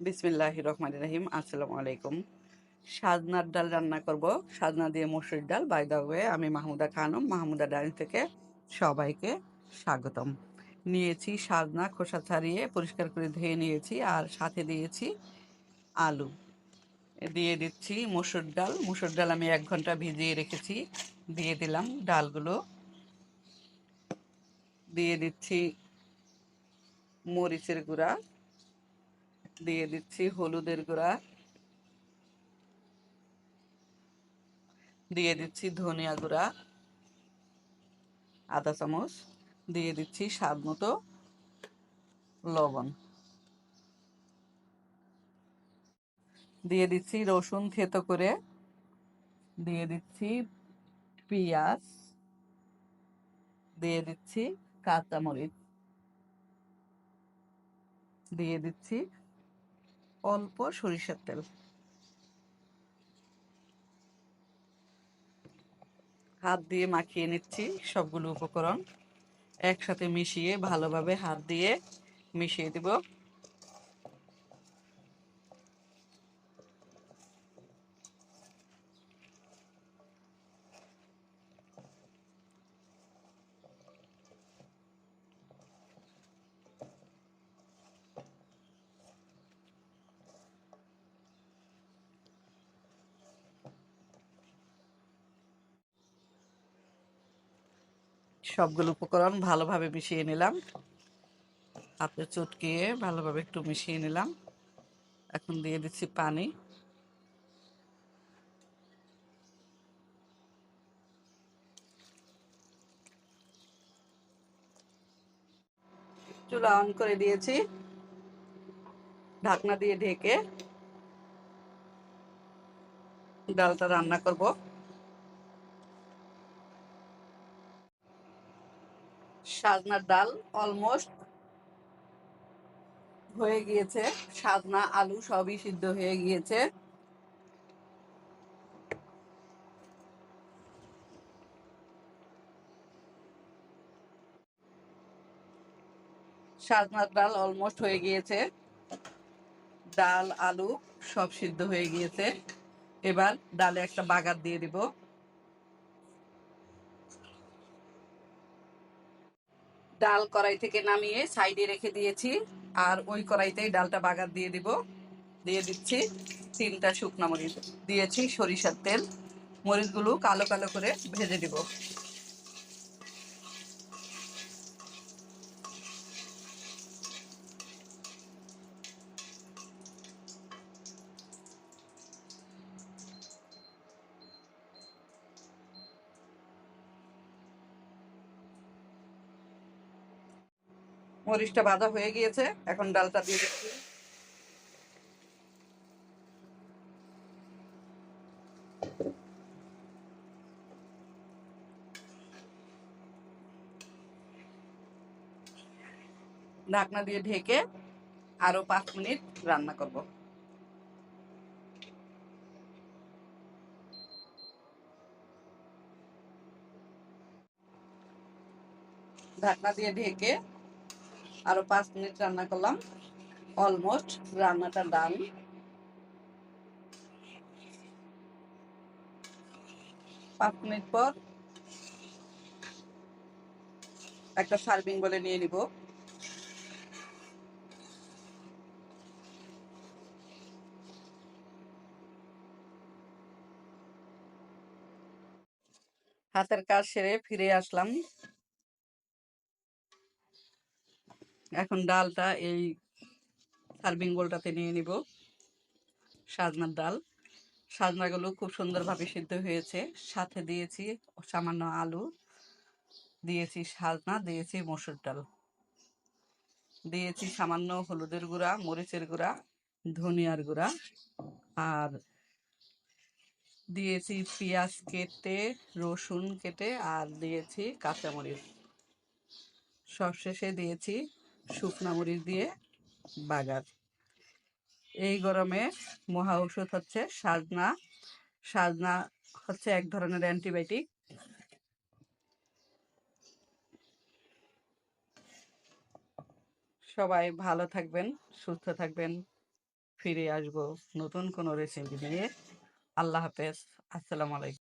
বিসমিল্লাহ রহমান রহিম, আসসালামু আলাইকুম। সাজনার ডাল রান্না করব। সাজনা দিয়ে মসুর ডাল বাই দা আমি মাহমুদা খানম, মাহমুদা ডাল থেকে সবাইকে স্বাগতম। নিয়েছি সাজনা, খোসা ছাড়িয়ে পরিষ্কার করে ধুয়ে নিয়েছি আর সাথে দিয়েছি আলু। দিয়ে দিচ্ছি মসুর ডাল। মসুর ডাল আমি এক ঘণ্টা ভিজিয়ে রেখেছি। দিয়ে দিলাম ডালগুলো। দিয়ে দিচ্ছি মরিচের গুঁড়া। দিয়ে দিচ্ছি হলুদের গুঁড়া। দিয়ে দিচ্ছি ধনিয়া গুঁড়া, আধা চামচ। দিয়ে দিচ্ছি স্বাদ মতো লবণ। দিয়ে দিচ্ছি রসুন থেতো করে। দিয়ে দিচ্ছি পেঁয়াজ। দিয়ে দিচ্ছি কাঁচামরিচ। দিয়ে দিচ্ছি অল্প সরিষার তেল। হাত দিয়ে মাখিয়ে নিচ্ছি সবগুলো উপকরণ। একসাথে মিশিয়ে ভালোভাবে হাত দিয়ে মিশিয়ে দিব। সবগুলো উপকরণ ভালোভাবে মিশিয়ে নিলাম। হাতে চটকিয়ে ভালোভাবে একটু মিশিয়ে নিলাম। এখন দিয়ে দিচ্ছি পানি। চুলা অন করে দিয়েছি। ঢাকনা দিয়ে ঢেকে ডালটা রান্না করব। সাজনার ডাল অলমোস্ট হয়ে গিয়েছে। সাজনা, আলু সবই সিদ্ধ হয়ে গিয়েছে। সাজনার ডাল অলমোস্ট হয়ে গিয়েছে। ডাল, আলু সব সিদ্ধ হয়ে গিয়েছে। এবার ডালে একটা বাগার দিয়ে দিব। ডাল কড়াই থেকে নামিয়ে সাইডে রেখে দিয়েছি। আর ওই কড়াইতেই ডালটা বাগার দিয়ে দিব। দিয়ে দিচ্ছি তিনটা শুকনো মরিচ। দিয়েছি সরিষার তেল। মরিচগুলো কালো কালো করে ভেজে দিব। মরিচটা ভাজা হয়ে গিয়েছে। এখন ডালটা দিয়ে দিচ্ছি। ঢাকনা দিয়ে ঢেকে আরও পাঁচ মিনিট রান্না করব। ঢাকনা দিয়ে ঢেকে আরও পাঁচ মিনিট রান্না করলাম। অলমোস্ট রান্নাটা ডান পাঁচ মিনিট পর একটা সার্ভিং বলে নিয়ে নিব। হাতের কাজ সেরে ফিরে আসলাম। এখন ডালটা এই সার্ভিং বোলটাতে নিয়ে নিব। সাজনার ডাল। সাজনাগুলো খুব সুন্দরভাবে সিদ্ধ হয়েছে। সাথে দিয়েছি সামান্য আলু, দিয়েছি সাজনা, দিয়েছি মসুর ডাল। দিয়েছি সামান্য হলুদের গুঁড়া, মরিচের গুঁড়া, ধনিয়ার গুঁড়া আর দিয়েছি পেঁয়াজ কেটে, রসুন কেটে আর দিয়েছি কাঁচামরিচ। সবশেষে দিয়েছি শুকনো মরিচ দিয়ে বাগার। এই গরমে মহা ঔষধ হচ্ছে সাজনা। সাজনা হচ্ছে এক ধরনের অ্যান্টিবায়োটিক। সবাই ভালো থাকবেন, সুস্থ থাকবেন। ফিরে আসব নতুন কোনো রেসিপি নিয়ে। আল্লাহ হাফেজ। আসসালামু আলাইকুম।